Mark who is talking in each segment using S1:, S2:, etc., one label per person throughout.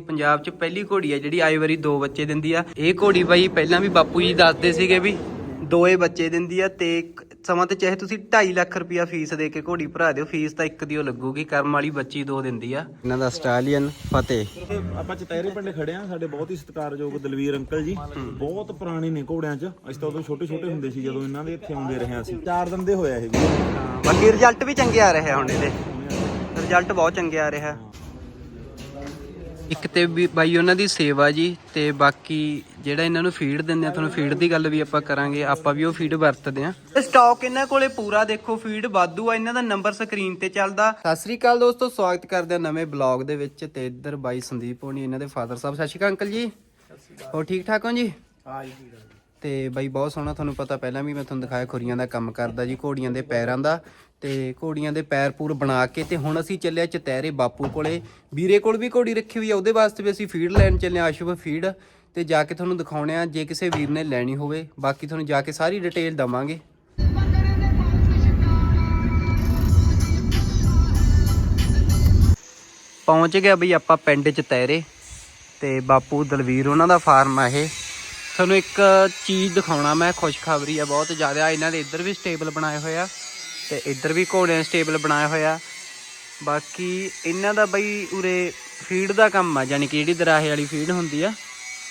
S1: ਪੰਜਾਬ 'ਚ ਪਹਿਲੀ ਘੋੜੀ ਆ ਜਿਹੜੀ ਆਈ ਵਾਰੀ ਦੋ ਬੱਚੇ ਦਿੰਦੀ ਆ। ਇਹ ਘੋੜੀ ਬਾਈ ਪਹਿਲਾਂ ਵੀ ਬਾਪੂ ਜੀ ਦੱਸਦੇ ਸੀਗੇ ਵੀ ਦੋਏ ਬੱਚੇ ਦਿੰਦੀ ਆ ਤੇ ਸਮਾਂ ਤੇ ਚਾਹੇ ਤੁਸੀਂ 2.5 ਲੱਖ ਰੁਪਿਆ ਫੀਸ ਦੇ ਕੇ ਘੋੜੀ ਭਰਾ ਦਿਓ ਫੀਸ ਤਾਂ ਇੱਕ ਦੀ ਓ ਲੱਗੂਗੀ ਕਰਮ ਵਾਲੀ ਬੱਚੀ ਦੋ ਦਿੰਦੀ ਆ। ਇਹਨਾਂ ਦਾ ਆਸਟ੍ਰੇਲੀਅਨ ਫਤਿਹ।
S2: ਆਪਾਂ ਚਤੈਰੇ ਪਿੰਡੇ ਖੜੇ ਆ ਸਾਡੇ ਬਹੁਤ ਹੀ ਸਤਿਕਾਰਯੋਗ ਦਲਵੀਰ ਅੰਕਲ ਜੀ। ਬਹੁਤ ਪੁਰਾਣੇ ਨੇ ਘੋੜਿਆਂ 'ਚ ਅਸੀਂ ਤਾਂ ਉਦੋਂ ਛੋਟੇ ਛੋਟੇ ਹੁੰਦੇ ਸੀ ਜਦੋਂ ਇਹਨਾਂ ਦੇ ਇੱਥੇ ਆਉਂਦੇ ਰਹੇ ਅਸੀਂ। ਚਾਰ ਦਿਨ ਦੇ ਹੋਇਆ ਇਹ ਵੀ।
S1: ਬਾਕੀ ਰਿਜ਼ਲਟ ਵੀ ਚੰਗੇ ਆ ਰਹੇ ਆ ਹੁਣ ਇਹਦੇ। ਰਿਜ਼ਲਟ ਬਹੁਤ ਚੰਗੇ ਆ ਰਿਹਾ। ਇੱਕ ਤੇ ਵੀ ਬਾਈ ਉਹਨਾਂ ਦੀ ਸੇਵਾ ਜੀ ਤੇ ਬਾਕੀ ਜਿਹੜਾ ਇਹਨਾਂ ਨੂੰ ਫੀਡ ਦਿੰਦੇ ਆ ਤੁਹਾਨੂੰ ਫੀਡ ਦੀ ਗੱਲ ਵੀ ਆਪਾਂ ਕਰਾਂਗੇ ਆਪਾਂ ਵੀ ਉਹ ਫੀਡ ਵਰਤਦੇ ਆ। ਸਟਾਕ ਇਹਨਾਂ ਕੋਲੇ ਪੂਰਾ ਦੇਖੋ ਫੀਡ ਵਾਧੂ ਆ ਇਹਨਾਂ ਦਾ ਨੰਬਰ ਸਕਰੀਨ ਤੇ ਚੱਲਦਾ। ਸਤਿ ਸ੍ਰੀ ਅਕਾਲ ਦੋਸਤੋ ਸਵਾਗਤ ਕਰਦੇ ਆ ਨਵੇਂ ਬਲੌਗ ਦੇ ਵਿੱਚ ਤੇ ਇੱਧਰ ਬਾਈ ਸੰਦੀਪ ਹੋਣੀ ਇਹਨਾਂ ਦੇ ਫਾਦਰ ਸਾਹਿਬ। ਸਤਿ ਸ਼੍ਰੀ ਅਕਾਲ ਅੰਕਲ ਜੀ। ਹੋਰ ਠੀਕ ਠਾਕ ਹੋ ਜੀ? ਤੇ ਬਾਈ ਬਹੁਤ ਸੋਹਣਾ ਤੁਹਾਨੂੰ ਪਤਾ ਪਹਿਲਾਂ ਵੀ ਮੈਂ ਤੁਹਾਨੂੰ ਦਿਖਾਇਆ ਖੁਰੀਆਂ ਦਾ ਕੰਮ ਕਰਦਾ ਜੀ, ਘੋੜੀਆਂ ਦੇ ਪੈਰਾਂ ਦਾ ਤੇ ਘੋੜੀਆਂ ਦੇ ਪੈਰ ਪੂਰ ਬਣਾ ਕੇ ਤੇ ਹੁਣ ਅਸੀਂ ਚੱਲਿਆ ਚਤੈਰੇ ਬਾਪੂ ਕੋਲੇ। ਵੀਰੇ ਕੋਲ ਵੀ ਘੋੜੀ ਰੱਖੀ ਹੋਈ ਆ, ਉਹਦੇ ਵਾਸਤੇ ਵੀ ਅਸੀਂ ਫੀਡ ਲੈਣ ਚੱਲੇ ਆ ਆਸ਼ੁਭ ਫੀਡ ਤੇ ਜਾ ਕੇ ਤੁਹਾਨੂੰ ਦਿਖਾਉਣੇ ਆ ਜੇ ਕਿਸੇ ਵੀਰ ਨੇ ਲੈਣੀ ਹੋਵੇ। ਬਾਕੀ ਤੁਹਾਨੂੰ ਜਾ ਕੇ ਸਾਰੀ ਡਿਟੇਲ ਦਵਾਂਗੇ। ਪਹੁੰਚ ਗਿਆ ਬਈ ਆਪਾਂ ਪਿੰਡ ਚ ਤੈਰੇ ਤੇ ਬਾਪੂ ਦਲਵੀਰ ਉਹਨਾਂ ਦਾ ਫਾਰਮ ਆ ਇਹ। ਤੁਹਾਨੂੰ ਇੱਕ ਚੀਜ਼ ਦਿਖਾਉਣਾ, ਮੈਂ ਖੁਸ਼ਖਬਰੀ ਆ ਬਹੁਤ ਜ਼ਿਆਦਾ। ਇਹਨਾਂ ਦੇ ਇੱਧਰ ਵੀ ਸਟੇਬਲ ਬਣਾਏ ਹੋਏ ਆ ਤੇ ਇੱਧਰ ਵੀ ਘੋੜਿਆਂ ਸਟੇਬਲ ਬਣਾਏ ਹੋਇਆ ਬਾਕੀ ਇਹਨਾਂ ਦਾ ਬਈ ਉਰੇ ਫੀਡ ਦਾ ਕੰਮ ਆ, ਯਾਨੀ ਕਿ ਜਿਹੜੀ ਦਰਾਹੇ ਵਾਲੀ ਫੀਡ ਹੁੰਦੀ ਆ,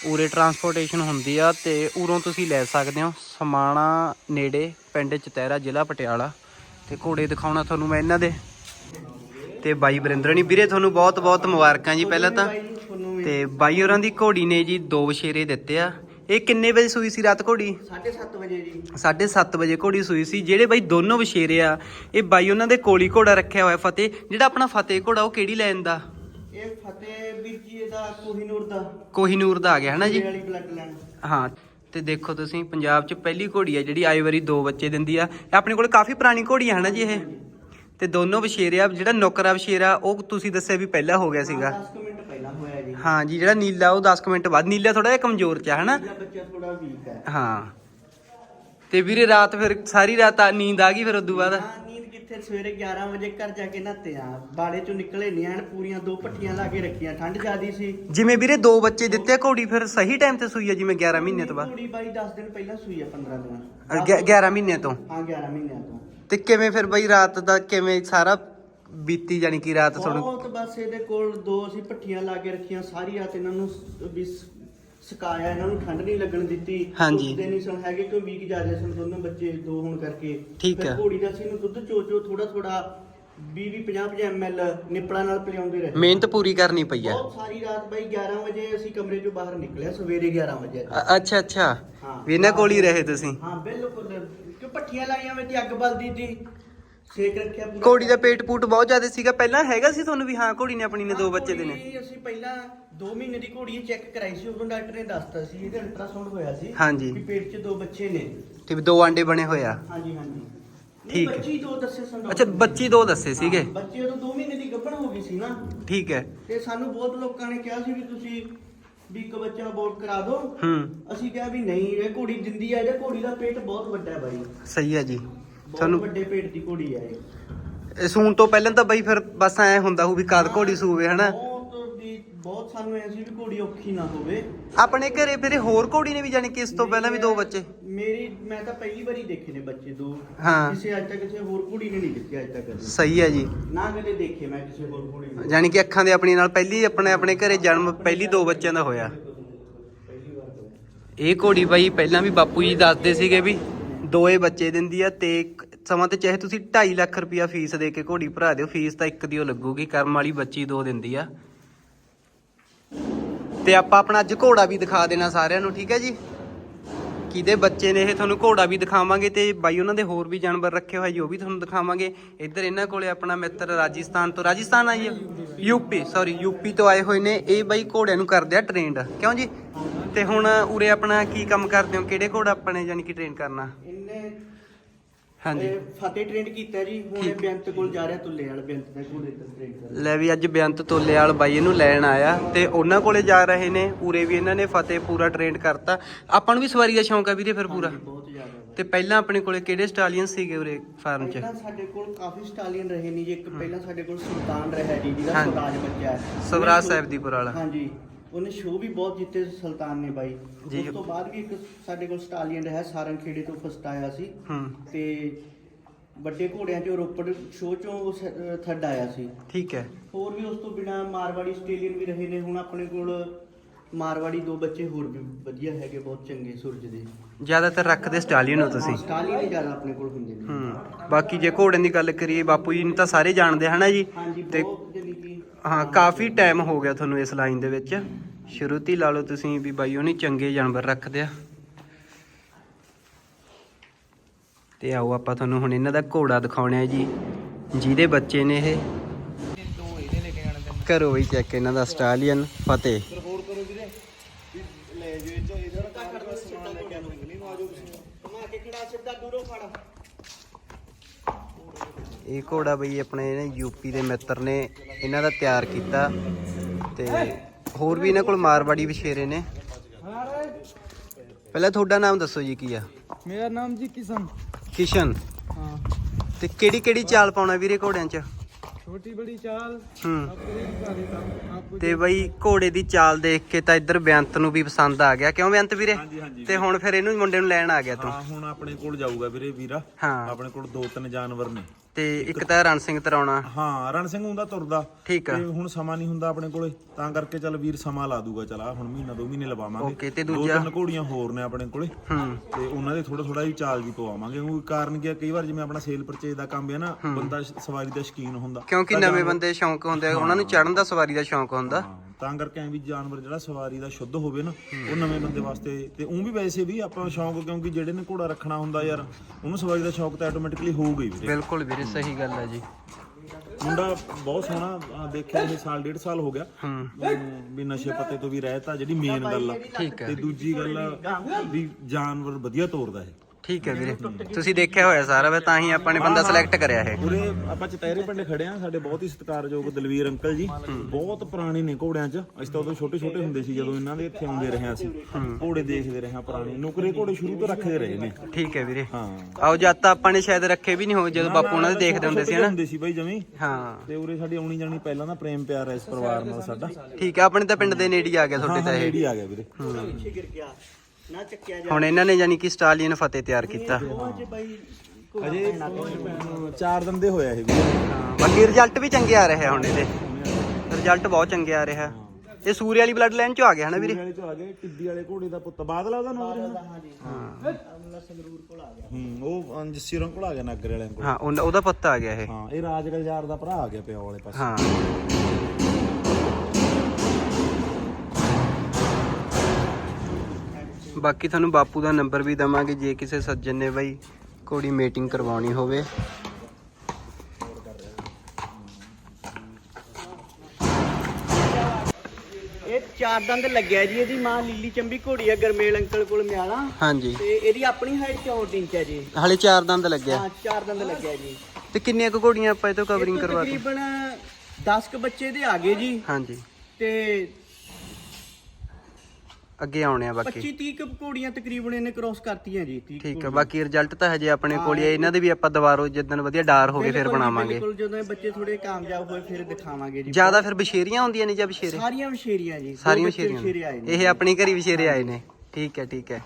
S1: ਉਰੇ ਟਰਾਂਸਪੋਰਟੇਸ਼ਨ ਹੁੰਦੀ ਆ ਤੇ ਉਰੋਂ ਤੁਸੀਂ ਲੈ ਸਕਦੇ ਹੋ ਸਮਾਣਾ ਨੇੜੇ ਪਿੰਡ ਚਤੈਰਾ ਜ਼ਿਲ੍ਹਾ ਪਟਿਆਲਾ। ਤੇ ਘੋੜੇ ਦਿਖਾਉਣਾ ਤੁਹਾਨੂੰ ਮੈਂ ਇਹਨਾਂ ਦੇ। ਤੇ ਬਾਈ ਵਰਿੰਦਰਨੀ, ਵੀਰੇ ਤੁਹਾਨੂੰ ਬਹੁਤ ਬਹੁਤ ਮੁਬਾਰਕਾਂ ਜੀ ਪਹਿਲਾਂ ਤਾਂ। ਤੇ ਬਾਈ ਹੋਰਾਂ ਦੀ ਘੋੜੀ ਨੇ ਜੀ ਦੋ ਬਸ਼ੇਰੇ ਦਿੱਤੇ ਆ। ਇਹ ਕਿੰਨੇ ਵਜੇ ਸੂਈ ਸੀ ਰਾਤ ਘੋੜੀ?
S3: 7:30 ਵਜੇ ਜੀ।
S1: 7:30 ਵਜੇ ਘੋੜੀ ਸੂਈ ਸੀ ਜਿਹੜੇ ਬਾਈ ਦੋਨੋਂ ਬਸ਼ੇਰੇ ਆ ਇਹ ਬਾਈ ਉਹਨਾਂ ਦੇ ਕੋਲੀ ਘੋੜਾ ਰੱਖਿਆ ਹੋਇਆ ਫਤਿਹ। ਜਿਹੜਾ ਆਪਣਾ ਫਤਿਹ ਘੋੜਾ ਉਹ ਕਿਹੜੀ ਲੈਣ ਦਾ?
S3: ਇਹ ਫਤਿਹ ਵੀਰ ਜੀ ਦਾ ਕੋਹੀਨੂਰ ਦਾ।
S1: ਕੋਹੀਨੂਰ ਦਾ ਆ ਗਿਆ ਹਨਾ ਜੀ?
S3: ਵਾਲੀ ਬਲੱਡ ਲਾਈਨ
S1: ਹਾਂ ਤੇ ਦੇਖੋ ਤੁਸੀਂ ਪੰਜਾਬ 'ਚ ਪਹਿਲੀ ਘੋੜੀ ਆ ਜਿਹੜੀ ਆਈ ਵਾਰੀ ਦੋ ਬੱਚੇ ਦਿੰਦੀ ਆ। ਆਪਣੇ ਕੋਲ ਕਾਫੀ ਪੁਰਾਣੀ ਘੋੜੀ ਆ ਹਨਾ ਜੀ ਇਹ? ਤੇ ਦੋਨੋਂ ਬਸ਼ੇਰੇ ਆ ਜਿਹੜਾ ਨੌਕਰਾ ਬਸ਼ੇਰਾ ਉਹ ਤੁਸੀਂ ਦੱਸਿਆ ਵੀ ਪਹਿਲਾਂ ਹੋ ਗਿਆ ਸੀਗਾ।
S3: 10 ਮਿੰਟ ਪਹਿਲਾਂ ਹੋਇਆ ਜੀ।
S1: ਹਾਂ ਜੀ ਜਿਹੜਾ ਨੀਲਾ ਉਹ 10 ਕੁ ਮਿੰਟ ਬਾਅਦ। ਨੀਲਾ ਥੋੜਾ ਜਿਹਾ ਕਮਜ਼ੋਰ ਚ ਹਨਾ?
S3: ਇਹਦਾ ਬੱਚਾ ਥੋੜਾ ਵੀਕ ਹੈ।
S1: ਹਾਂ। ਤੇ ਵੀਰੇ ਰਾਤ ਫਿਰ ਸਾਰੀ ਰਾਤ ਆ- ਨੀਂਦ ਆ ਗਈ ਫਿਰ ਉਦੋਂ ਬਾਅਦ?
S3: ਹਾਂ ਨੀਂਦ ਕਿੱਥੇ? ਸਵੇਰੇ 11 ਵਜੇ ਘਰ ਜਾ ਕੇ ਨਹਾਤੇ ਆ। ਬਾੜੇ ਚੋਂ ਨਿਕਲੇ ਨਹੀਂ ਐਨ ਪੂਰੀਆਂ ਦੋ ਪੱਟੀਆਂ ਲਾ ਕੇ ਰੱਖੀਆਂ ਠੰਡ ਜ਼ਿਆਦੀ ਸੀ।
S1: ਜਿਵੇਂ ਵੀਰੇ ਦੋ ਬੱਚੇ ਦਿੱਤੇ ਆ, ਘੋੜੀ ਫਿਰ ਸਹੀ ਟਾਈਮ ਤੇ ਸੂਈ ਆ ਜਿਵੇਂ 11 ਮਹੀਨੇ ਤੋਂ ਬਾਅਦ?
S3: ਕੁੜੀ ਬਾਈ 10 ਦਿਨ ਪਹਿਲਾਂ ਸੂਈ ਆ 15 ਦਿਨ।
S1: ਅ, ਗਿ- 11 ਮਹੀਨੇ ਤੋਂ?
S3: ਹਾਂ 11 ਮਹੀਨਿਆਂ ਤੋਂ।
S1: ਤੇ ਕਿਵੇਂ ਫਿਰ ਬਈ ਰਾਤ ਦਾ ਕਿਵੇਂ ਸਾਰਾ ਬੀਤੀ ਜਾਣੀ ਕਿ ਰਾਤ ਤੁਹਾਨੂੰ
S3: ਬਹੁਤ ਬਸ ਇਹਦੇ ਕੋਲ ਦੋ ਅਸੀਂ ਪੱਟੀਆਂ ਲਾ ਕੇ ਰੱਖੀਆਂ ਸਾਰੀ ਰਾਤ ਇਹਨਾਂ ਨੂੰ ਸ- ਵੀ ਸ- ਸੁਕਾਇਆ ਇਹਨਾਂ ਨੂੰ ਠੰਡ ਨਹੀਂ ਲੱਗਣ ਦਿੱਤੀ
S1: ਹਾਂਜੀ।
S3: ਦੇ ਨਹੀਂ ਸਨ ਹੈਗੇ ਕਿ ਵੀਕ ਜ਼ਿਆਦਾ ਸਨ ਦੋਨੋਂ ਬੱਚੇ ਦੋ ਹੋਣ ਕਰਕੇ।
S1: ਠੀਕ
S3: ਫਿਰ
S1: ਹੈ।
S3: ਘੋੜੀ ਦਾ ਸੀ ਨੂੰ ਦੁੱਧ ਚੋ ਚੋ ਥੋੜਾ ਥੋੜਾ 20 20 50 50 ਐਮਐਲ ਨਿਪਲਾਂ ਨਾਲ ਪਿਲਾਉਂਦੇ ਰਹੇ।
S1: ਮਿਹਨਤ ਪੂਰੀ ਕਰਨੀ ਪਈ ਆ
S3: ਬਹੁਤ ਸਾਰੀ ਰਾਤ ਬਾਈ 11 ਵਜੇ ਅਸੀਂ ਕਮਰੇ ਚੋਂ ਬਾਹਰ ਨਿਕਲਿਆ ਸਵੇਰੇ 11 ਵਜੇ।
S1: ਅ- ਅੱਛਾ ਅੱਛਾ।
S3: ਹਾਂ।
S1: ਵੀ ਇਹਨਾਂ ਕੋਲ ਹੀ ਰਹੇ ਤੁਸੀਂ?
S3: ਹਾਂ ਬਿਲਕੁਲ। ਪੱਠੀਆਂ ਲਾਈਆਂ ਵਿੱਚ ਅੱਗ ਬਲਦੀ ਸੀ। ਸੇਕ ਰੱਖਿਆ ਪੂਰਾ।
S1: ਘੋੜੀ ਦਾ ਪੇਟ ਪੂਟ ਬਹੁਤ ਜ਼ਿਆਦਾ ਸੀਗਾ। ਪਹਿਲਾਂ ਹੈਗਾ ਸੀ ਤੁਹਾਨੂੰ ਵੀ? ਹਾਂ ਘੋੜੀ ਨੇ ਆਪਣੀ ਨੇ ਦੋ ਬੱਚੇ ਦੇ ਨੇ।
S3: ਘੋੜੀ ਅਸੀਂ ਪਹਿਲਾਂ 2 ਮਹੀਨੇ ਦੀ ਘੋੜੀ ਚੈੱਕ ਕਰਾਈ ਸੀ ਉਦੋਂ ਡਾਕਟਰ ਨੇ ਦੱਸਤਾ ਸੀ ਇਹਦੇ ਅਲਟਰਾਸਾਊਂਡ ਹੋਇਆ ਸੀ
S1: ਹਾਂਜੀ।
S3: ਵੀ ਪੇਟ 'ਚ ਦੋ ਬੱਚੇ ਨੇ।
S1: ਤੇ ਦੋ ਆਂਡੇ ਬਣੇ ਹੋਏ ਆ।
S3: ਹਾਂਜੀ ਹਾਂਜੀ।
S1: ਠੀਕ
S3: ਠੀਕ
S1: ਹੈ।
S3: ਬੱਚੀ ਦੋ ਦੱਸੇ ਸਨ।
S1: ਅੱਛਾ ਬੱਚੀ ਦੋ ਦੱਸੇ ਸੀਗੇ।
S3: ਹਾਂ, ਬੱਚੇ ਉਦੋਂ 2 ਮਹੀਨੇ ਦੀ ਗੱਭਣ ਹੋ ਗਈ ਸੀ ਨਾ।
S1: ਠੀਕ ਹੈ।
S3: ਤੇ ਸਾਨੂੰ ਬਹੁਤ ਲੋਕਾਂ ਨੇ ਕਿਹਾ ਸੀ ਵੀ ਤੁਸੀਂ ਵੀ ਇੱਕ ਬੱਚਾ ਅਬੋਰਟ ਕਰਾ ਦਿਓ
S1: ਹੂੰ।
S3: ਅਸੀਂ ਕਿਹਾ ਵੀ ਨਹੀਂ ਇਹ ਘੋੜੀ ਜਿੰਦੀ ਆ ਇਹਦੇ ਘੋੜੀ ਦਾ ਪੇਟ ਬਹੁਤ ਵੱਡਾ ਹੈ ਬਾਈ।
S1: ਸਹੀ ਹੈ ਜੀ।
S3: ਬਹੁਤ
S1: ਤੁਹਾਨੂੰ
S3: ਵੱਡੇ ਪੇਟ ਦੀ ਘੋੜੀ ਹੈ ਇਹ।
S1: ਇਹ ਸੂਣ ਤੋਂ ਪਹਿਲਾਂ ਤਾਂ ਬਈ ਫਿਰ ਬਸ ਐ ਹੁੰਦਾ ਹੋਊ ਵੀ ਕਦ ਘੋੜੀ ਸੂਵੇ ਹਨਾ?
S3: ਬਹੁਤ ਸਾਨੂੰ ਐ ਸੀ ਵੀ ਘੋੜੀ ਔਖੀ ਨਾ ਹੋਵੇ।
S1: ਆਪਣੇ ਘਰੇ ਫਿਰ ਹੋਰ ਘੋੜੀ ਨੇ ਵੀ ਜਾਣੀ ਕਿ ਇਸ ਤੋਂ ਪਹਿਲਾਂ ਵੀ ਦੋ ਬੱਚੇ?
S3: ਮੇਰੀ ਮੈਂ ਤਾਂ ਪਹਿਲੀ ਵਾਰੀ ਦੇਖੇ ਨੇ ਬੱਚੇ ਦੋ।
S1: ਹਾਂ।
S3: ਕਿਸੇ ਅੱਜ ਤੱਕ ਕਿਸੇ ਹੋਰ ਕੁੜੀ ਨੇ ਨਹੀਂ ਦੇਖੇ ਅੱਜ ਤੱਕ ਕਦੇ।
S1: ਸਹੀ ਹੈ ਜੀ।
S3: ਨਾ ਕਦੇ ਦੇਖੇ ਮੈਂ ਕਿਸੇ ਹੋਰ ਕੁੜੀ ਨੂੰ।
S1: ਜਾਣੀ ਕਿ ਅੱਖਾਂ ਦੇ ਆਪਣੀ ਨਾਲ ਪਹਿਲੀ ਆਪਣੇ ਆਪਣੇ ਘਰੇ ਜਨਮ ਪਹਿਲੀ ਦੋ ਬੱਚਿਆਂ ਦਾ ਹੋਇਆ।
S3: ਪਹਿਲੀ ਵਾਰ ਹੋਇਆ
S1: ਇਹ ਘੋੜੀ ਬਾਈ ਪਹਿਲਾਂ ਵੀ ਬਾਪੂ ਜੀ ਦੱਸਦੇ ਸੀਗੇ ਵੀ ਦੋਏ ਬੱਚੇ ਦਿੰਦੀ ਆ ਤੇ ਇੱਕ ਸਮਾਂ ਤੇ ਚਾਹੇ ਤੁਸੀਂ 2.5 ਲੱਖ ਰੁਪਿਆ ਫੀਸ ਦੇ ਕੇ ਘੋੜੀ ਭਰਾ ਦਿਓ ਫੀਸ ਤਾਂ ਇੱਕ ਦੀ ਓ ਲੱਗੂਗੀ ਕਰਮ ਵਾਲੀ ਬੱਚੀ ਦੋ ਦਿੰਦੀ ਆ। ਤੇ ਆਪਾਂ ਆਪਣਾ ਅੱਜ ਘੋੜਾ ਵੀ ਦਿਖਾ ਦੇਣਾ ਸਾਰਿਆਂ ਨੂੰ, ਠੀਕ ਹੈ ਜੀ? ਕਿਹਦੇ ਬੱਚੇ ਨੇ ਇਹ ਤੁਹਾਨੂੰ ਘੋੜਾ ਵੀ ਦਿਖਾਵਾਂਗੇ ਤੇ ਬਾਈ ਉਹਨਾਂ ਦੇ ਹੋਰ ਵੀ ਜਾਨਵਰ ਰੱਖੇ ਹੋਏ ਜੀ, ਉਹ ਵੀ ਤੁਹਾਨੂੰ ਦਿਖਾਵਾਂਗੇ। ਇੱਧਰ ਇਹਨਾਂ ਕੋਲੇ ਆਪਣਾ ਮਿੱਤਰ ਰਾਜਸਥਾਨ ਤੋਂ, ਰਾਜਸਥਾਨ ਆਈ ਹੈ ਯੂਪੀ ਸੌਰੀ ਯੂਪੀ ਤੋਂ ਆਏ ਹੋਏ ਨੇ। ਇਹ ਬਾਈ ਘੋੜਿਆਂ ਨੂੰ ਕਰਦੇ ਆ ਟ੍ਰੇਨਡ ਕਿਉਂ ਜੀ? ਤੇ ਹੁਣ ਉਰੇ ਆਪਣਾ ਕੀ ਕੰਮ ਕਰਦੇ ਹੋ? ਕਿਹੜੇ ਘੋੜਾ ਆਪਣੇ ਯਾਨੀ ਕਿ ਟ੍ਰੇਨ ਕਰਨਾ? ਹਾਂਜੀ।
S3: ਇਹ ਫਤਿਹ ਟ੍ਰੇਨਡ ਕੀਤਾ ਜੀ ਹੁਣ ਇਹ। ਬੇਅੰਤ ਕੋਲ ਜਾ ਰਿਹਾ ਤੁੱਲੇ ਵਾਲ ਬੇਅੰਤ ਦਾ ਘੋੜੇ ਤੇ ਟ੍ਰੇਨ ਕਰ
S1: ਲੈ ਵੀ ਅੱਜ ਬੇਅੰਤ ਤੋਲੇ ਵਾਲ ਬਾਈ ਇਹਨੂੰ ਲੈਣ ਆਇਆ ਤੇ ਉਹਨਾਂ ਕੋਲੇ ਜਾ ਰਹੇ ਨੇ ਉਰੇ ਵੀ ਇਹਨਾਂ ਨੇ ਫਤਿਹ ਪੂਰਾ ਟ੍ਰੇਨਡ ਕਰਤਾ। ਆਪਾਂ ਨੂੰ ਵੀ ਸਵਾਰੀ ਦਾ ਸ਼ੌਂਕ ਆ ਵੀਰੇ ਫਿਰ ਪੂਰਾ।
S3: ਬਹੁਤ ਜ਼ਿਆਦਾ
S1: ਤੇ ਪਹਿਲਾਂ ਆਪਣੇ ਕੋਲੇ ਕਿਹੜੇ ਸਟਾਲੀਅਨ ਸੀਗੇ ਉਰੇ ਫਾਰਮ 'ਚ?
S3: ਪਹਿਲਾਂ ਸਾਡੇ ਕੋਲ ਕਾਫੀ ਸਟਾਲੀਅਨ ਰਹੇ ਨੇ ਜੀ ਇੱਕ ਪਹਿਲਾਂ ਸਾਡੇ ਕੋਲ ਸੁਲਤਾਨ ਰਿਹਾ ਜੀ ਜਿਹਦਾ
S1: ਹਾਂਜੀ।
S3: ਸਵਰਾਜ ਬੱਚਾ ਹੈ।
S1: ਸਵਰਾਜ
S3: ਉਹਨੇ
S1: ਸਾਹਿਬ ਦੀ ਪੁਰ ਵਾਲਾ।
S3: ਹਾਂਜੀ। ਉਹਨੇ ਸ਼ੋਅ ਵੀ ਬਹੁਤ ਜਿੱਤੇ ਸੁਲਤਾਨ ਨੇ ਬਾਈ। ਉਸ ਤੋਂ ਬਾਅਦ ਵੀ ਇੱਕ ਸਾਡੇ ਕੋਲ ਸਟਾਲੀਅਨ ਰਿਹਾ ਸਾਰੰਗਖੇੜੇ ਤੋਂ ਫਸਟ ਆਇਆ ਸੀ।
S1: ਹੂੰ।
S3: ਤੇ ਵੱਡੇ ਘੋੜਿਆਂ 'ਚੋਂ ਰੋਪੜ ਸ਼ੋਅ 'ਚੋਂ ਥਰਡ ਆਇਆ ਸੀ।
S1: ਠੀਕ ਹੈ।
S3: ਹੋਰ ਵੀ ਉਸ ਤੋਂ ਬਿਨਾ ਮਾਰਵਾੜੀ ਸਟੇਲੀਅਨ ਵੀ ਰਹੇ ਨੇ। ਹੁਣ ਆਪਣੇ ਕੋਲ ਮਾਰਵਾੜੀ ਦੋ ਬੱਚੇ ਹੋਰ ਵੀ ਵਧੀਆ ਹੈਗੇ ਬਹੁਤ ਚੰਗੇ ਸੂਰਜ ਦੇ।
S1: ਜ਼ਿਆਦਾਤਰ ਰੱਖਦੇ ਸਟਾਲੀਅਨ ਹੋ ਤੁਸੀਂ।
S3: ਸਟਾਲੀਅਨ ਹੀ ਜ਼ਿਆਦਾ ਆਪਣੇ ਕੋਲ ਹੁੰਦੇ ਨੇ।
S1: ਹੂੰ। ਬਾਕੀ ਜੇ ਘੋੜਿਆਂ ਦੀ ਗੱਲ ਕਰੀਏ ਬਾਪੂ ਜੀ ਨੂੰ ਤਾਂ ਸਾਰੇ ਜਾਣਦੇ ਹਨਾ ਜੀ? ਤੇ ਹਾਂ, ਕਾਫੀ ਟਾਈਮ ਹੋ ਗਿਆ ਤੁਹਾਨੂੰ ਇਸ ਲਾਈਨ ਦੇ ਵਿੱਚ। ਸ਼ੁਰੂ ਤੋਂ ਹੀ ਲਾ ਲਓ ਤੁਸੀਂ ਵੀ ਬਾਈ, ਉਹਨੇ ਚੰਗੇ ਜਾਨਵਰ ਰੱਖਦੇ ਆ। ਤੇ ਆਓ ਆਪਾਂ ਤੁਹਾਨੂੰ ਹੁਣ ਇਹਨਾਂ ਦਾ ਘੋੜਾ ਦਿਖਾਉਣਾ ਹੈ ਜੀ, ਜਿਹਦੇ ਬੱਚੇ ਨੇ ਇਹ। ਕਰੋ ਬਈ ਚੈੱਕ ਇਹਨਾਂ ਦਾ ਸਟਾਲੀਅਨ ਫਤਿਹ।
S3: ਲੈ ਜੋ ਇਹ ਇਧਰ ਦਾ ਸਮਾਨ ਲੈ ਕੇ ਆਨੂੰ ਨਹੀਂ ਆਜੋ ਤੁਸੀਂ। ਕਮਾ ਕੇ ਖੜਾ ਸਿੱਧਾ ਦੂਰੋਂ ਫੜ।
S1: ਇਹ ਘੋੜਾ ਬਈ ਆਪਣੇ ਨੇ ਯੂਪੀ ਦੇ ਮਿੱਤਰ ਨੇ ਇਹਨਾਂ ਦਾ ਤਿਆਰ ਕੀਤਾ ਤੇ ਹੋਰ ਵੀ ਇਹਨਾਂ ਕੋਲ ਮਾਰਵਾੜੀ ਵਿਸ਼ੇਰੇ ਨੇ। ਪਹਿਲਾਂ ਤੁਹਾਡਾ ਨਾਮ ਦੱਸੋ ਜੀ ਕੀ ਆ?
S4: ਮੇਰਾ ਨਾਮ ਜੀ ਕਿਸ਼ਨ।
S1: ਕਿਸ਼ਨ।
S4: ਹਾਂ।
S1: ਤੇ ਕਿਹੜੀ ਕਿਹੜੀ ਚਾਲ ਪਾਉਣਾ ਵੀਰੇ ਘੋੜਿਆਂ 'ਚ?
S4: ਛੋਟੀ ਬੜੀ ਚਾਲ।
S1: ਹੂੰ। ਤੇ ਬਈ ਘੋੜੇ ਦੀ ਚਾਲ ਦੇਖ ਕੇ ਤਾਂ ਇੱਧਰ ਬੇਅੰਤ ਨੂੰ ਵੀ ਪਸੰਦ ਆ ਗਿਆ। ਕਿਉਂ ਬੇਅੰਤ ਵੀਰੇ? ਤੇ ਹੁਣ ਫਿਰ ਇਹਨੂੰ ਮੁੰਡੇ ਨੂੰ ਲੈਣ ਆ ਗਿਆ ਤੂੰ।
S2: ਹਾਂ ਹੁਣ ਆਪਣੇ ਕੋਲ ਜਾਊਗਾ ਵੀਰੇ ਵੀਰਾ। ਆਪਣੇ ਕੋਲ ਦੋ ਤਿੰਨ ਜਾਨਵਰ ਨੇ।
S1: ਤੇ ਇੱਕ ਤਾਂ ਰਣ ਸਿੰਘ ਤਰਾਉਣਾ।
S2: ਹਾਂ ਰਣ ਸਿੰਘ ਹੁੰਦਾ ਤੁਰਦਾ।
S1: ਠੀਕ ਆ।
S2: ਤੇ ਹੁਣ ਸਮਾਂ ਨਹੀਂ ਹੁੰਦਾ ਆਪਣੇ ਕੋਲੇ। ਤਾਂ ਕਰਕੇ ਚੱਲ ਵੀਰ ਸਮਾਂ ਲਾ ਦੂਗਾ ਚੱਲ ਆ ਹੁਣ ਮਹੀਨਾ ਦੋ ਮਹੀਨੇ ਲਵਾਵਾਂਗੇ।
S1: ਓਕੇ ਤੇ
S2: ਦੋ
S1: ਦੂਜਾ?
S2: ਤਿੰਨ ਘੋੜੀਆਂ ਹੋਰ ਨੇ ਆਪਣੇ ਕੋਲੇ।
S1: ਹੂੰ।
S2: ਤੇ ਉਹਨਾਂ ਦੇ ਥੋੜਾ ਥੋੜਾ ਹੀ ਚਾਲ ਵੀ ਪਵਾਵਾਂਗੇ। ਉਹ ਕਾਰਨ ਕੀ ਆ ਕਈ ਵਾਰ ਜਿਵੇਂ ਆਪਣਾ ਸੇਲ ਪਰਚੇਜ ਦਾ ਕੰਮ ਹੈ ਨਾ ਬੰਦਾ ਸਵਾਰੀ ਦਾ ਸ਼ਕੀਨ ਹੁੰਦਾ।
S1: ਕਿਉਂਕਿ ਨਵੇਂ ਬੰਦੇ ਸ਼ੌਂਕ ਹੁੰਦੇ ਆ ਉਹਨਾਂ ਨੂੰ ਚੜਨ ਦਾ ਸਵਾਰੀ ਦਾ ਸ਼ੌਂਕ ਹੁੰਦਾ।
S2: ਤਾਂ ਕਰਕੇ ਐ ਵੀ ਜਾਨਵਰ ਜਿਹੜਾ ਸਵਾਰੀ ਦਾ ਸ਼ੁੱਧ ਹੋਵੇ ਨਾ ਉਹ ਨਵੇਂ ਬੰਦੇ ਵਾਸਤੇ ਤੇ ਉਹ ਵੀ ਵੈਸੇ ਵੀ ਆਪਾਂ ਸ਼ੌਂਕ ਕਿਉਂਕਿ ਜਿਹੜੇ ਨੇ ਘੋੜਾ ਰੱਖਣਾ ਹੁੰਦਾ ਯਾਰ ਉਹਨੂੰ ਸਵਾਰੀ ਦਾ ਸ਼ੌਂਕ ਤਾਂ ਆਟੋਮੈਟਿਕਲੀ ਹੋਊਗਾ ਹੀ ਵੀਰੇ।
S1: ਬਿਲਕੁਲ ਵੀਰੇ ਸਹੀ ਗੱਲ ਹੈ ਜੀ।
S2: ਮੁੰਡਾ ਬਹੁਤ ਸੋਹਣਾ ਅਹ ਦੇਖਿਆ ਇਹ ਸਾਲ ਡੇਢ ਸਾਲ ਹੋ ਗਿਆ। ਅਮ ਵੀ ਨਸ਼ੇ ਪੱਤੇ ਤੋਂ ਵੀ ਰਹਿਤਾ ਜਿਹੜੀ ਮੇਨ ਗੱਲ ਆ।
S1: ਠੀਕ ਹੈ।
S2: ਤੇ ਦੂਜੀ ਗੱਲ ਆ ਵੀ ਜਾਨਵਰ ਵਧੀਆ ਤੋਰਦਾ ਹੈ
S1: ਠੀਕ ਹੈ ਵੀਰੇ। ਤੁਸੀਂ ਦੇਖਿਆ ਹੋਇਆ ਸਾਰਾ ਵੇ ਤਾਂ ਹੀ ਆਪਾਂ ਨੇ ਬੰਦਾ ਸਿਲੈਕਟ ਕਰਿਆ ਇਹ।
S2: ਉਰੇ ਆਪਾਂ ਚਟੈਰੇ ਪਿੰਡ ਖੜੇ ਆ ਸਾਡੇ ਬਹੁਤ ਹੀ ਸਤਿਕਾਰਯੋਗ ਦਲਵੀਰ ਅੰਕਲ ਜੀ। ਬਹੁਤ ਪੁਰਾਣੇ ਨੇ ਘੋੜਿਆਂ 'ਚ। ਅਸੀਂ ਤਾਂ ਉਦੋਂ ਛੋਟੇ ਛੋਟੇ ਹੁੰਦੇ ਸੀ ਜਦੋਂ ਇਹਨਾਂ ਦੇ ਇੱਥੇ ਆਉਂਦੇ ਰਹੇ ਅਸੀਂ। ਘੋੜੇ ਦੇਖਦੇ ਰਹੇ ਹਾਂ ਪੁਰਾਣੇ। ਨੁਕਰੇ ਘੋੜੇ ਸ਼ੁਰੂ ਤੋਂ ਰੱਖਦੇ ਰਹੇ ਨੇ।
S1: ਠੀਕ ਹੈ ਵੀਰੇ।
S2: ਹਾਂ।
S1: ਆਓ ਜਦ ਤਾਂ ਆਪਾਂ ਨੇ ਸ਼ਾਇਦ ਰੱਖੇ ਵੀ ਨਹੀਂ ਹੋਏ ਜਦੋਂ ਬਾਪੂ ਉਹਨਾਂ ਦੇ ਦੇਖਦੇ ਹੁੰਦੇ ਸੀ ਹਨਾ?
S2: ਹੁੰਦੇ ਸੀ ਬਾਈ ਜਮੀ।
S1: ਹਾਂ।
S2: ਤੇ ਉਰੇ ਸਾਡੀ ਆਉਣੀ ਜਾਣੀ ਪਹਿਲਾਂ ਦਾ ਪ੍ਰੇਮ ਪਿਆਰ ਹੈ ਇਸ ਪਰਿਵਾਰ ਨਾਲ ਸਾਡਾ।
S1: ਠੀਕ ਹੈ ਆਪਣੇ ਤਾਂ ਪਿੰਡ ਦੇ ਨੇੜੇ ਹੀ ਆ ਗਿਆ ਤੁਹਾਡੇ ਤਾਂ ਇਹ।
S2: ਨੇੜੇ ਆ ਗਿਆ ਵੀਰੇ।
S3: ਪਿੱਛੇ ਗਿਰ ਗਿਆ ਨਾ ਚੱਕਿਆ ਜਾ
S1: ਹੁਣ ਇਹਨਾਂ ਨੇ ਯਾਨੀ ਕਿ ਸਟਾਲੀਅਨ ਫਤਿਹ ਤਿਆਰ ਕੀਤਾ।
S3: ਅੱਜ ਬਾਈ
S2: ਅਜੇ 4 ਦਿਨ ਦੇ ਹੋਇਆ ਇਹ ਵੀ।
S1: ਹਾਂ ਬਾਕੀ ਰਿਜ਼ਲਟ ਵੀ ਚੰਗੇ ਆ ਰਹੇ ਆ ਹੁਣ ਇਹਦੇ। ਰਿਜ਼ਲਟ ਬਹੁਤ ਚੰਗੇ ਆ ਰਿਹਾ। ਇਹ ਸੂਰਿਆ ਵਾਲੀ ਬਲੱਡ ਲਾਈਨ ਚੋਂ ਆ ਗਿਆ ਹਨਾ ਵੀਰੇ?
S2: ਵਾਲੇ ਚੋਂ ਆ ਗਏ ਟਿੱਡੀ ਵਾਲੇ ਘੋੜੇ ਦਾ ਪੁੱਤ। ਬਾਦਲ ਆ ਉਹਦਾ ਨਾਮ?
S3: ਹਾਂਜੀ। ਹਾਂ। ਸੰਗਰੂਰ ਕੋਲ ਆ ਗਿਆ।
S2: ਹੂੰ ਉਹ ਅਹ, ਜੱਸੀ ਰੰਗ ਕੋਲ ਆ ਗਿਆ ਨਾਗਰ ਵਾਲਿਆਂ ਕੋਲ।
S1: ਹਾਂ ਉਹਦਾ ਉਹਦਾ ਪੱਤਾ ਆ ਗਿਆ ਇਹ।
S2: ਹਾਂ ਇਹ ਰਾਜਗਲਜਾਰ ਦਾ ਭਰਾ ਆ ਗਿਆ ਪਿਓ ਵਾਲੇ ਪਾਸੇ।
S1: ਹਾਂ। ਬਾਕੀ ਤੁਹਾਨੂੰ ਬਾਪੂ ਦਾ ਨੰਬਰ ਵੀ ਦਵਾਂਗੇ ਜੇ ਕਿਸੇ ਸੱਜਣ ਨੇ ਬਾਈ ਘੋੜੀ ਮੀਟਿੰਗ ਕਰਵਾਉਣੀ ਹੋਵੇ।
S3: ਇਹ ਚਾਰ ਦੰਦ ਲੱਗਿਆ ਜੀ ਇਹਦੀ ਮਾਂ ਲੀਲੀ ਚੰਬੀ ਘੋੜੀ ਆ ਗਰਮੇਲ ਅੰਕਲ ਕੋਲ ਮਿਆਲਾ
S1: ਹਾਂਜੀ।
S3: ਤੇ ਇਹਦੀ ਆਪਣੀ ਹਾਈਟ 64 ਇੰਚ ਹੈ ਜੀ।
S1: ਹਲੇ ਚਾਰ ਦੰਦ ਲੱਗਿਆ।
S3: ਹਾਂ ਚਾਰ ਦੰਦ ਲੱਗਿਆ ਜੀ।
S1: ਤੇ ਕਿੰਨੀਆਂ ਕੁ ਘੋੜੀਆਂ ਆਪਾਂ ਇਹ ਤੋਂ ਕਵਰਿੰਗ ਕਰਵਾ ਕੇ
S3: ਤਕਰੀਬਨ 10 ਕ ਬੱਚੇ ਦੇ ਆ ਗਏ ਜੀ।
S1: ਹਾਂਜੀ।
S3: ਤੇ
S1: ਅੱਗੇ ਆਉਣੇ ਆ ਬਾਕੀ।
S3: 25 30 ਕ ਘੋੜੀਆਂ ਤਕਰੀਬਨ ਇਹਨੇ ਕ੍ਰੋਸ ਕਰਤੀਆਂ ਜੀ 30
S1: ਠੀਕ ਹੈ ਬਾਕੀ ਰਿਜ਼ਲਟ ਤਾਂ ਹਜੇ ਆਪਣੇ ਕੋਲ ਹੀ ਹੈ ਇਹਨਾਂ ਦੇ ਵੀ ਆਪਾਂ ਦੁਬਾਰੋ ਜਿੱਦਣ ਵਧੀਆ ਡਾਰ ਹੋ ਗਏ ਫਿਰ ਬਣਾਵਾਂਗੇ।
S3: ਬਿਲਕੁਲ ਜਦੋਂ ਇਹ ਬੱਚੇ ਥੋੜੇ ਕਾਮਯਾਬ ਹੋਏ ਫਿਰ ਦਿਖਾਵਾਂਗੇ ਜੀ।
S1: ਜ਼ਿਆਦਾ ਫਿਰ ਬਸ਼ੇਰੀਆਂ ਹੁੰਦੀਆਂ ਨੇ ਜਾਂ ਬਸ਼ੇਰੇ
S3: ਸਾਰੀਆਂ ਵਿਸ਼ੇਰੀਆਂ ਜੀ
S1: ਸਾਰੀਆਂ
S3: ਨੇ।
S1: ਇਹ ਆਪਣੀ ਘਰੀ ਵਿਸ਼ੇਰੇ ਆਏ ਨੇ। ਠੀਕ ਹੈ ਠੀਕ ਹੈ।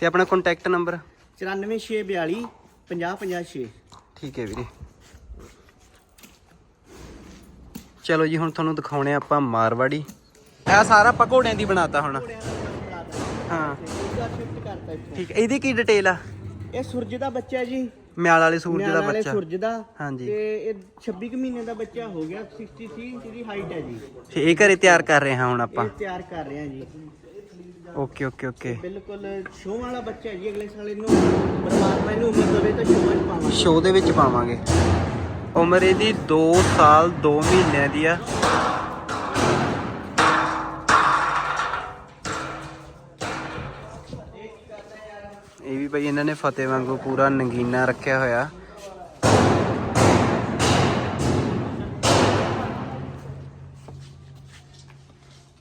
S1: ਤੇ ਆਪਣਾ ਕੰਟੈਕਟ ਨੰਬਰ
S3: 94642 5056
S1: ਠੀਕ ਹੈ ਵੀਰੇ। ਚਲੋ ਜੀ ਹੁਣ ਤੁਹਾਨੂੰ ਦਿਖਾਉਣੇ ਆਪਾਂ ਮਾਰਵਾੜੀ। ਇਹ ਸਾਰਾ ਆਪਾਂ ਘੋੜਿਆਂ ਦੀ ਬਣਾਤਾ ਹੁਣ। ਹਾਂ।
S3: ਇਹਦਾ ਸ਼ਿਫਟ ਕਰਤਾ ਇੱਥੇ।
S1: ਠੀਕ ਹੈ ਇਹਦੀ ਕੀ ਡਿਟੇਲ ਆ?
S3: ਇਹ ਸੂਰਜ ਦਾ ਬੱਚਾ ਜੀ।
S1: ਮਿਆਲ ਵਾਲੇ ਸੂਰਜ ਦਾ ਬੱਚਾ।
S3: ਸੂਰਜ ਦਾ।
S1: ਹਾਂਜੀ।
S3: ਤੇ ਇਹ 26 ਕੁ ਮਹੀਨੇ ਦਾ ਬੱਚਾ ਹੋ ਗਿਆ 63 ਇੰਚ ਦੀ ਹਾਈਟ ਹੈ ਜੀ।
S1: ਤੇ ਇਹ ਘਰੇ ਤਿਆਰ ਕਰ ਰਹੇ ਹਾਂ ਹੁਣ ਆਪਾਂ।
S3: ਇਹ ਤਿਆਰ ਕਰ ਰਹੇ ਹਾਂ ਜੀ।
S1: Okay okay okay.
S3: ਬਿਲਕੁਲ ਸ਼ੋਅ ਵਾਲਾ ਬੱਚਾ ਜੀ ਅਗਲੇ ਸਾਲ ਇਹਨੂੰ ਪਰਮਾਤਮਾ ਇਹਨੂੰ ਉਮਰ ਦੇਵੇ ਤਾਂ ਸ਼ੋਅ 'ਚ ਪਾਵਾਂਗੇ।
S1: ਸ਼ੋਅ ਦੇ ਵਿੱਚ ਪਾਵਾਂਗੇ। ਉਮਰ ਇਹਦੀ 2 ਸਾਲ 2 ਮਹੀਨਿਆਂ ਦੀ ਆ। ਬਈ ਇਹਨਾਂ ਨੇ ਫਤਿਹ ਵਾਂਗੂ ਪੂਰਾ ਨਗੀਨਾ ਰੱਖਿਆ ਹੋਇਆ।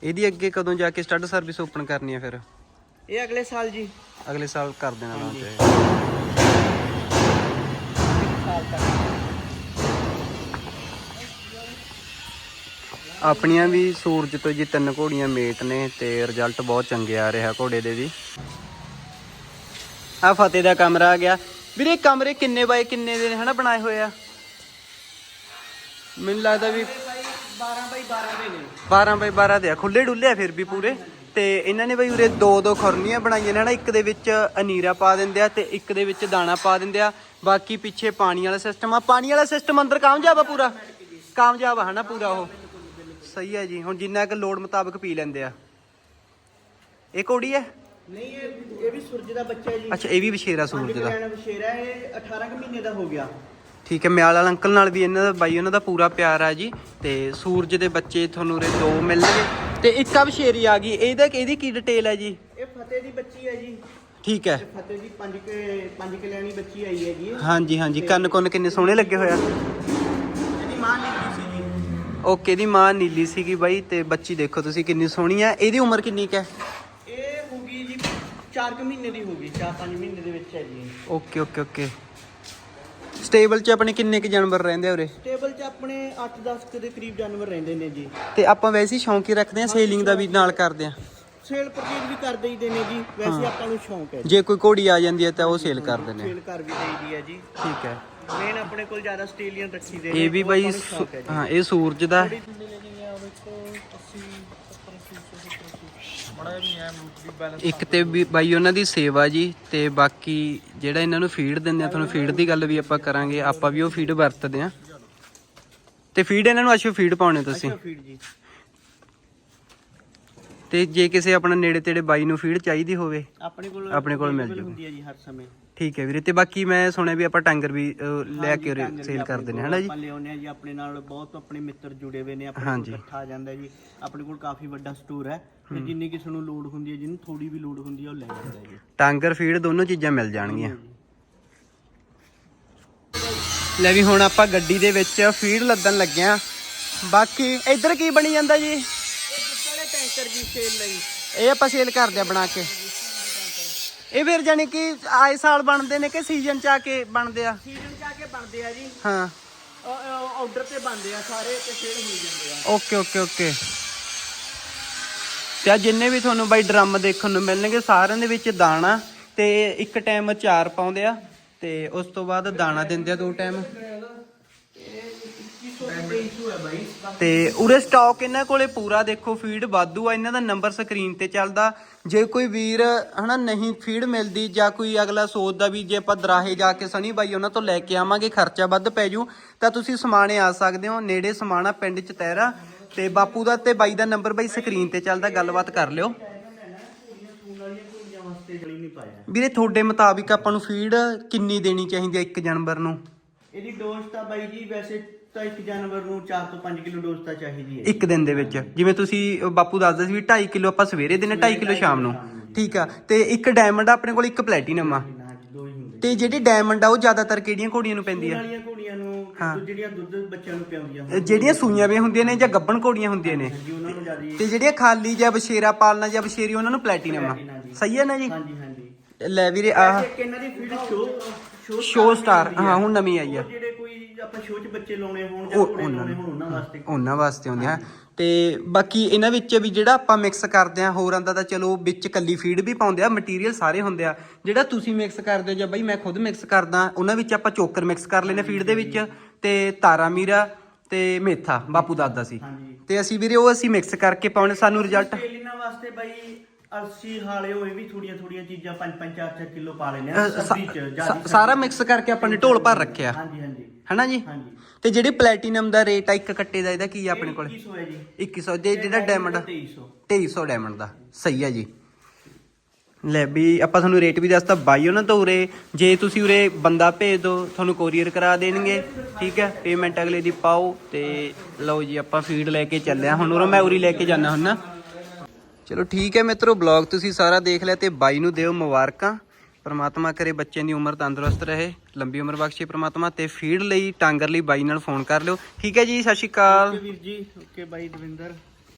S1: ਇਹਦੀ ਅੱਗੇ ਕਦੋਂ ਜਾ ਕੇ ਸਟੱਡ ਸਰਵਿਸ ਓਪਨ ਕਰਨੀ ਹੈ ਫਿਰ?
S3: ਇਹ ਅਗਲੇ ਸਾਲ ਜੀ।
S1: ਅਗਲੇ ਸਾਲ ਕਰ ਦੇਣਾ ਲਾਂਚ ਇਹ ਆਪਣੀਆਂ ਵੀ ਸੂਰਜ ਤੋਂ ਜੀ ਤਿੰਨ ਘੋੜੀਆਂ ਮੇਟ ਨੇ ਤੇ ਰਿਜ਼ਲਟ ਬਹੁਤ ਚੰਗੇ ਆ ਰਿਹਾ ਘੋੜੇ ਦੇ ਵੀ। ਆ ਫਤਿਹ ਦਾ ਕਮਰਾ ਆ ਗਿਆ। ਵੀਰੇ ਕਮਰੇ ਕਿੰਨੇ ਬਾਏ ਕਿੰਨੇ ਦੇ ਨੇ, ਹਨਾ, ਬਣਾਏ ਹੋਏ ਆ? ਮੈਨੂੰ ਲੱਗਦਾ ਵੀ
S3: 12 ਬਾਈ 12 ਦੇ ਨੇ
S1: 12 ਬਾਈ 12 ਦੇ ਆ ਖੁੱਲੇ ਡੁੱਲੇ ਆ ਫਿਰ ਵੀ ਪੂਰੇ। ਤੇ ਇਹਨਾਂ ਨੇ ਬਈ ਉਰੇ ਦੋ ਦੋ ਖੁਰਨੀਆਂ ਬਣਾਈਆਂ ਨੇ, ਹਨਾ, ਇੱਕ ਦੇ ਵਿੱਚ ਅਨੀਰਾ ਪਾ ਦਿੰਦੇ ਆ ਤੇ ਇੱਕ ਦੇ ਵਿੱਚ ਦਾਣਾ ਪਾ ਦਿੰਦੇ ਆ। ਬਾਕੀ ਪਿੱਛੇ ਪਾਣੀ ਵਾਲਾ ਸਿਸਟਮ ਆ। ਪਾਣੀ ਵਾਲਾ ਸਿਸਟਮ ਅੰਦਰ ਕਾਮਯਾਬ ਆ ਪੂਰਾ? ਕਾਮਯਾਬ ਆ, ਹਨਾ, ਪੂਰਾ ਉਹ। ਸਹੀ ਹੈ ਜੀ, ਹੁਣ ਜਿੰਨਾ ਕਿ ਲੋੜ ਮੁਤਾਬਕ ਪੀ ਲੈਂਦੇ ਆ। ਇਹ ਕੋੜੀ ਹੈ
S3: ਨਹੀਂ ਇਹ ਇਹ ਵੀ ਸੂਰਜ ਦਾ ਬੱਚਾ ਹੈ ਜੀ।
S1: ਅੱਛਾ ਇਹ ਵੀ ਵਿਸ਼ੇਰਾ ਸੂਰਜ ਦਾ।
S3: ਲੈਣਾ ਬਸ਼ੇਰਾ ਇਹ 18 ਕੁ ਮਹੀਨੇ ਦਾ ਹੋ ਗਿਆ।
S1: ਠੀਕ ਹੈ ਮਿਆਲ ਵਾਲਾ ਅੰਕਲ ਨਾਲ ਵੀ ਇਹਨਾਂ ਦਾ ਬਾਈ ਉਹਨਾਂ ਦਾ ਪੂਰਾ ਪਿਆਰ ਆ ਜੀ। ਤੇ ਸੂਰਜ ਦੇ ਬੱਚੇ ਤੁਹਾਨੂੰ ਉਰੇ ਦੋ ਮਿਲਣਗੇ। ਤੇ ਇੱਕ ਆ ਵਿਸ਼ੇਰੀ ਆ ਗਈ। ਇਹਦਾ ਇਹਦੀ ਕੀ ਡਿਟੇਲ ਹੈ ਜੀ?
S3: ਇਹ ਫਤਿਹ ਦੀ ਬੱਚੀ ਹੈ ਜੀ।
S1: ਠੀਕ ਹੈ।
S3: ਫਤਿਹ ਦੀ 5 ਕੇ 5 ਕੇ ਲੈਣੀ ਬੱਚੀ ਆਈ ਹੈ ਜੀ।
S1: ਹਾਂਜੀ ਹਾਂਜੀ। ਕੰਨ ਕੁੰਨ ਕਿੰਨੇ ਸੋਹਣੇ ਲੱਗੇ ਹੋਇਆ
S3: ਇਹਦੀ ਮਾਂ ਨਿੱਕੀ ਸੀ ਜੀ।
S1: ਓਕੇ ਦੀ ਮਾਂ ਨੀਲੀ ਸੀਗੀ ਬਾਈ। ਤੇ ਬੱਚੀ ਦੇਖੋ ਤੁਸੀਂ ਕਿੰਨੀ ਸੋਹਣੀ ਆ। ਇਹਦੀ ਉਮਰ ਕਿੰਨੀ ਕੁ ਹੈ?
S3: 4 ਕੁ ਮਹੀਨੇ ਦੀ ਹੋ ਗਈ 4-5 ਮਹੀਨੇ ਦੇ ਵਿੱਚ ਹੈ। ਜੀ ਇਹ।
S1: Okay okay okay. ਸਟੇਬਲ 'ਚ ਆਪਣੇ ਕਿੰਨੇ ਕੁ ਜਾਨਵਰ ਰਹਿੰਦੇ ਆ ਉਰੇ?
S3: ਟੇਬਲ 'ਚ ਆਪਣੇ 8-10 ਕੁ ਦੇ ਕਰੀਬ ਜਾਨਵਰ ਰਹਿੰਦੇ ਨੇ ਜੀ।
S1: ਤੇ ਆਪਾਂ ਵੈਸੇ ਹੀ ਸ਼ੌਂਕ ਹੀ ਰੱਖਦੇ ਆ ਸੇਲਿੰਗ ਦਾ ਵੀ ਨਾਲ ਕਰਦੇ ਆ
S3: ਸੇਲ ਪਰਚੇਜ ਵੀ ਕਰ ਦਈਦੇ ਨੇ ਜੀ ਵੈਸੇ ਆਪਾਂ ਨੂੰ ਸ਼ੌਂਕ ਹੈ ਜੀ।
S1: ਜੇ ਕੋਈ ਘੋੜੀ ਆ ਜਾਂਦੀ ਹੈ ਤਾਂ ਉਹ ਸੇਲ ਕਰ ਦਿੰਦੇ ਆ
S3: ਸੇਲ ਕਰ ਵੀ ਦਈਦੀ ਹੈ ਜੀ।
S1: ਠੀਕ ਹੈ।
S3: ਮੇਨ ਆਪਣੇ ਕੋਲ ਜ਼ਿਆਦਾ ਆਸਟ੍ਰੇਲੀਅਨ ਰੱਖੀ ਦੇ ਨੇ
S1: ਇਹ ਵੀ
S3: ਉਹ
S1: ਬਾਈ
S3: ਆਪਾਂ ਨੂੰ ਸ਼ੌਂਕ ਹੈ ਜੀ।
S1: ਹਾਂ ਇਹ ਸੂਰਜ ਦਾ। ਇੱਕ ਤੇ ਵੀ ਬਾਈ ਉਹਨਾਂ ਦੀ ਸੇਵਾ ਜੀ ਤੇ ਬਾਕੀ ਜਿਹੜਾ ਇਹਨਾਂ ਨੂੰ ਫੀਡ ਦਿੰਦੇ ਆ ਤੁਹਾਨੂੰ ਫੀਡ ਦੀ ਗੱਲ ਵੀ ਆਪਾਂ ਕਰਾਂਗੇ ਆਪਾਂ ਵੀ ਉਹ ਫੀਡ ਵਰਤਦੇ ਆ। ਤੇ ਫੀਡ ਇਹਨਾਂ ਨੂੰ ਅਸ਼ੂ ਫੀਡ ਪਾਉਣੇ ਤੁਸੀਂ?
S3: ਅੱਛਾ ਫੀਡ ਜੀ।
S1: ਤੇ ਜੇ ਕਿਸੇ ਆਪਣਾ ਨੇੜੇ ਤੇੜੇ ਬਾਈ ਨੂੰ ਫੀਡ ਚਾਹੀਦੀ ਹੋਵੇ
S3: ਆਪਣੇ ਕੋਲ
S1: ਆਪਣੇ ਕੋਲ ਮਿਲ ਜੂਗੀ।
S3: ਹੁੰਦੀ ਹੈ ਜੀ ਹਰ ਸਮੇਂ।
S1: ਠੀਕ ਹੈ ਵੀਰੇ ਤੇ ਬਾਕੀ ਮੈਂ ਸੁਣਿਆ ਵੀ ਆਪਾਂ ਟਾਂਗਰ ਵੀ ਲੈ ਕੇ ਸੇਲ ਕਰਦੇ ਨੇ
S3: ਕੋਲ
S1: ਹਨਾ ਜੀ?
S3: ਆਪਾਂ ਲਿਆਉਂਦੇ ਆ ਜੀ ਆਪਣੇ ਨਾਲ ਬਹੁਤ ਆਪਣੇ ਮਿੱਤਰ ਜੁੜੇ ਹੋਏ ਨੇ ਆਪਣੇ। ਕੋਲ ਇਕੱਠਾ ਆ ਜਾਂਦਾ ਜੀ ਆਪਣੇ ਕੋਲ ਕਾਫੀ ਵੱਡਾ ਸਟੋਰ ਹੈ ਤੇ ਜਿੰਨੀ ਕਿਸੇ ਨੂੰ ਲੋਡ ਹੁੰਦੀ ਹੈ ਜਿਹਨੂੰ ਥੋੜੀ ਵੀ ਲੋਡ ਹੁੰਦੀ ਹੈ ਉਹ ਲੈ ਜਾਂਦਾ ਹੈ ਜੀ।
S1: ਟਾਂਗਰ ਫੀਡ ਦੋਨੋਂ ਚੀਜ਼ਾਂ ਮਿਲ ਜਾਣਗੀਆਂ। ਲੈ ਵੀ ਹੁਣ ਆਪਾਂ ਗੱਡੀ ਦੇ ਵਿੱਚ ਫੀਡ ਲੱਦਣ ਲੱਗੇ ਆ ਬਾਕੀ ਇੱਧਰ ਕੀ ਬਣੀ ਜਾਂਦਾ ਜੀ?
S3: ਜੀ ਸੇਲ ਲਈ।
S1: ਇਹ ਆਪਾਂ ਸੇਲ ਕਰਦੇ ਆ ਬਣਾ ਕੇ। ਇਹ ਫਿਰ ਜਾਨੀ ਕਿ ਆਏ ਸਾਲ ਬਣਦੇ ਨੇ ਕਿ ਸੀਜ਼ਨ ਚ ਆ ਕੇ ਬਣਦੇ ਆ?
S3: ਸੀਜ਼ਨ ਚ ਆ ਕੇ ਬਣਦੇ ਆ ਜੀ।
S1: ਹਾਂ।
S3: ਆਰਡਰ ਤੇ ਬਣਦੇ ਆ ਸਾਰੇ ਤੇ ਸੇਲ ਹੋ ਜਾਂਦੇ ਆ।
S1: ਓਕੇ ਓਕੇ ਓਕੇ ਤੇ ਆ ਜਿੰਨੇ ਵੀ ਤੁਹਾਨੂੰ ਬਾਈ ਡਰਮ ਦੇਖਣ ਨੂੰ ਮਿਲਣਗੇ ਸਾਰਿਆਂ ਦੇ ਵਿੱਚ ਦਾਣਾ ਤੇ ਇੱਕ ਟਾਈਮ ਚਾਰ ਪਾਉਂਦੇ ਆ ਤੇ ਉਸ ਤੋਂ ਬਾਅਦ ਦਾਣਾ ਦਿੰਦੇ ਆ ਦੋ ਟਾਈਮ ਤੇ ਉਰੇ ਸਟਾਕ ਇਹਨਾਂ ਕੋਲੇ ਪੂਰਾ ਦੇਖੋ ਫੀਡ ਵਾਧੂ ਆ ਇਹਨਾਂ ਦਾ ਨੰਬਰ ਸਕਰੀਨ ਤੇ ਚੱਲਦਾ। ਜੇ ਕੋਈ ਵੀਰ ਹਨਾ ਨਹੀਂ ਫੀਡ ਮਿਲਦੀ ਜਾਂ ਕੋਈ ਅਗਲਾ ਸੋਚਦਾ ਵੀ ਜੇ ਆਪਾਂ ਦਰਾਹੇ ਜਾ ਕੇ ਸਣੀ ਬਾਈ ਉਹਨਾਂ ਤੋਂ ਲੈ ਕੇ ਆਵਾਂਗੇ ਖਰਚਾ ਵੱਧ ਪੈ ਜੂ ਤਾਂ ਤੁਸੀਂ ਸਮਾਣੇ ਆ ਸਕਦੇ ਹੋ। ਨੇੜੇ ਸਮਾਣਾ ਪਿੰਡ ਚ ਤੈਰਾ ਤੇ ਬਾਪੂ ਦਾ ਤੇ ਬਾਈ ਦਾ ਨੰਬਰ ਬਾਈ ਸਕਰੀਨ ਤੇ ਚੱਲਦਾ ਗੱਲਬਾਤ ਕਰ ਲਿਓ। ਵੀਰੇ ਤੁਹਾਡੇ ਮੁਤਾਬਿਕ ਆਪਾਂ ਨੂੰ ਫੀਡ ਕਿੰਨੀ ਦੇਣੀ ਚਾਹੀਦੀ ਹੈ ਇੱਕ ਜਾਨਵਰ ਨੂੰ?
S3: ਇਹਦੀ ਡੋਜ਼ ਤਾਂ ਬਾਈ ਜੀ ਵੈਸੇ ਤਾਂ ਇੱਕ ਜਾਨਵਰ ਨੂੰ 4 ਤੋਂ 5 ਕਿਲੋ ਡੋਜ਼ ਤਾਂ ਚਾਹੀਦੀ ਹੈ
S1: ਇੱਕ ਦਿਨ ਦੇ ਵਿੱਚ। ਜਿਵੇਂ ਤੁਸੀਂ ਅਹ ਬਾਪੂ ਦੱਸਦੇ ਸੀ ਵੀ 2.5 ਕਿਲੋ ਆਪਾਂ ਸਵੇਰੇ ਦੇਣੇ 2.5 ਕਿਲੋ ਸ਼ਾਮ ਨੂੰ। ਠੀਕ ਆ। ਤੇ ਇੱਕ ਡਾਇਮੰਡ ਆਪਣੇ ਕੋਲ ਇੱਕ ਪਲੈਟੀਨਮ ਆ।
S3: ਨਾ ਜੀ ਦੋ ਹੀ ਹੁੰਦੇ।
S1: ਤੇ ਜਿਹੜੀ ਡਾਇਮੰਡ ਆ ਉਹ ਜ਼ਿਆਦਾਤਰ ਕਿਹੜੀਆਂ ਘੋੜੀਆਂ ਨੂੰ ਪੈਂਦੀ ਆ
S3: ਵਾਲੀਆਂ ਘੋੜੀਆਂ ਨੂੰ
S1: ਹਾਂ।
S3: ਜਿਹੜੀਆਂ ਦੁੱਧ ਬੱਚਿਆਂ ਨੂੰ ਪਿਆਉਂਦੀਆਂ
S1: ਇਹ ਜਿਹੜੀਆਂ ਸੂਈਆਂ ਵੀ ਹੁੰਦੀਆਂ ਨੇ ਜਾਂ ਗੱਬਣ ਘੋੜੀਆਂ ਹੁੰਦੀਆਂ ਨੇ।
S3: ਜੀ ਉਹਨਾਂ ਨੂੰ ਜ਼ਿਆਦਾ
S1: ਤੇ ਜਿਹੜੀਆਂ ਖਾਲੀ ਜਾਂ ਬਸ਼ੇਰਾ ਪਾਲਣਾ ਜਾਂ ਬਸ਼ੇਰੀ ਉਹਨਾਂ ਨੂੰ ਪਲੈਟੀਨਮ ਆ।
S3: Platinum ਜੀ।
S1: ਸਹੀ ਹੈ ਨਾ ਜੀ?
S3: ਹਾਂਜੀ ਹਾਂਜੀ।
S1: ਲੈ ਵੀਰੇ ਆਹ
S3: ਇੱਕ ਇਹਨਾਂ ਦੀ feed show show
S1: show star ਹਾਂ। ਹੁਣ ਨਵੀਂ ਆਈ ਆ।
S3: ਜਿਹੜੇ ਆਪਾਂ ਸ਼ੋ 'ਚ ਬੱਚੇ ਲਾਉਣੇ ਹੋਣ ਜਾਂ
S1: ਉਹ
S3: ਘੋੜੇ
S1: ਉਹਨਾਂ
S3: ਲਾਉਣੇ ਹੋਣ ਉਹਨਾਂ ਵਾਸਤੇ।
S1: ਉਹਨਾਂ ਵਾਸਤੇ ਹੁੰਦੀਆਂ। ਤੇ ਬਾਕੀ ਇਹਨਾਂ ਵਿੱਚ ਵੀ ਜਿਹੜਾ ਆਪਾਂ ਮਿਕਸ ਕਰਦੇ ਆ ਹੋਰਾਂ ਦਾ ਤਾਂ ਚਲੋ ਵਿੱਚ ਕੱਲੀ ਫੀਡ ਵੀ ਪਾਉਂਦੇ ਆ ਮਟੀਰੀਅਲ ਸਾਰੇ ਹੁੰਦੇ ਆ। ਜਿਹੜਾ ਤੁਸੀਂ ਮਿਕਸ ਕਰਦੇ ਹੋ ਜਾਂ ਬਈ ਮੈਂ ਖੁਦ ਮਿਕਸ ਕਰਦਾ ਉਹਨਾਂ ਵਿੱਚ ਆਪਾਂ ਚੋਕਰ ਮਿਕਸ ਕਰ ਲੈਨੇ ਫੀਡ ਦੇ ਵਿੱਚ ਤੇ ਤਾਰਾ ਮੀਰਾ ਤੇ ਮੇਥਾ ਬਾਪੂ ਦਾਦਾ ਸੀ।
S3: ਹਾਂਜੀ।
S1: ਤੇ ਅਸੀਂ ਵੀਰੇ ਉਹ ਅਸੀਂ ਮਿਕਸ ਕਰਕੇ ਪਾਉਣੇ ਸਾਨੂੰ ਰਿਜ਼ਲਟ
S3: ਇਹਨਾਂ ਵਾਸਤੇ ਬਾਈ ਅਲਸੀ ਹਾਲੇ ਹੋਏ ਵੀ ਥੋੜੀਆਂ ਥੋੜੀਆਂ ਚੀਜ਼ਾਂ 5 5 4 4 ਕਿਲੋ ਪਾ ਲੈਨੇ ਆ ਸਬਜ਼ੀ 'ਚ ਜ਼ਿਆਦਾ
S1: ਸਾਰਾ ਮਿਕਸ ਕਰਕੇ ਆਪਾਂ ਨੇ ਢੋਲ ਭਰ ਰੱਖਿਆ।
S3: ਹਾਂਜੀ ਹਾਂਜੀ।
S1: ਹਨਾ ਜੀ?
S3: ਹਾਂਜੀ।
S1: ਤੇ ਜਿਹੜੀ ਪਲੈਟੀਨਮ ਦਾ ਰੇਟ ਆ ਇੱਕ ਕੱਟੇ ਦਾ ਇਹਦਾ ਕੀ ਆ ਆਪਣੇ ਕੋਲ?
S3: 2100 ਹੈ ਜੀ।
S1: 2100 ਦੇ ਜਿਹੜਾ ਡਾਇਮੰਡ
S3: 2300
S1: 2300 ਡਾਇਮੰਡ ਦਾ। ਸਹੀ ਹੈ ਜੀ। ਲੈ ਵੀ ਆਪਾਂ ਤੁਹਾਨੂੰ ਰੇਟ ਵੀ ਦੱਸਤਾ ਬਾਈ ਉਹਨਾਂ ਤੋਂ ਉਰੇ। ਜੇ ਤੁਸੀਂ ਉਰੇ ਬੰਦਾ ਭੇਜ ਦਿਓ ਤੁਹਾਨੂੰ ਕੋਰੀਅਰ ਕਰਾ ਦੇਣਗੇ। ਠੀਕ ਹੈ ਪੇਮੈਂਟ ਅਗਲੇ ਦੀ ਪਾਓ ਤੇ ਲਓ ਜੀ ਆਪਾਂ ਫੀਡ ਲੈ ਕੇ ਚੱਲਿਆ ਹੁਣ ਉਰੋਂ ਮੈਂ ਉਰੀ ਲੈ ਕੇ ਜਾਣਾ ਹੁਣ ਨਾ ਚਲੋ ਠੀਕ ਹੈ ਮਿੱਤਰੋ ਬਲੌਗ ਤੁਸੀਂ ਸਾਰਾ ਦੇਖ ਲਿਆ ਤੇ ਬਾਈ ਨੂੰ ਦਿਓ ਮੁਬਾਰਕਾਂ। ਪ੍ਰਮਾਤਮਾ ਕਰੇ ਬੱਚੇ ਦੀ ਉਮਰ ਤੰਦਰੁਸਤ ਰਹੇ, ਲੰਬੀ ਉਮਰ ਬਖਸ਼ੇ ਪ੍ਰਮਾਤਮਾ ਤੇ ਫੀਡ ਲਈ, ਟਾਂਗਰ ਲਈ ਬਾਈ ਨਾਲ ਫੋਨ ਕਰ ਲਿਓ। ਠੀਕ ਹੈ ਜੀ, ਸਤਿ ਸ਼੍ਰੀ ਅਕਾਲ।
S3: ਵੀਰ ਜੀ, ਓਕੇ ਬਾਈ ਦਵਿੰਦਰ।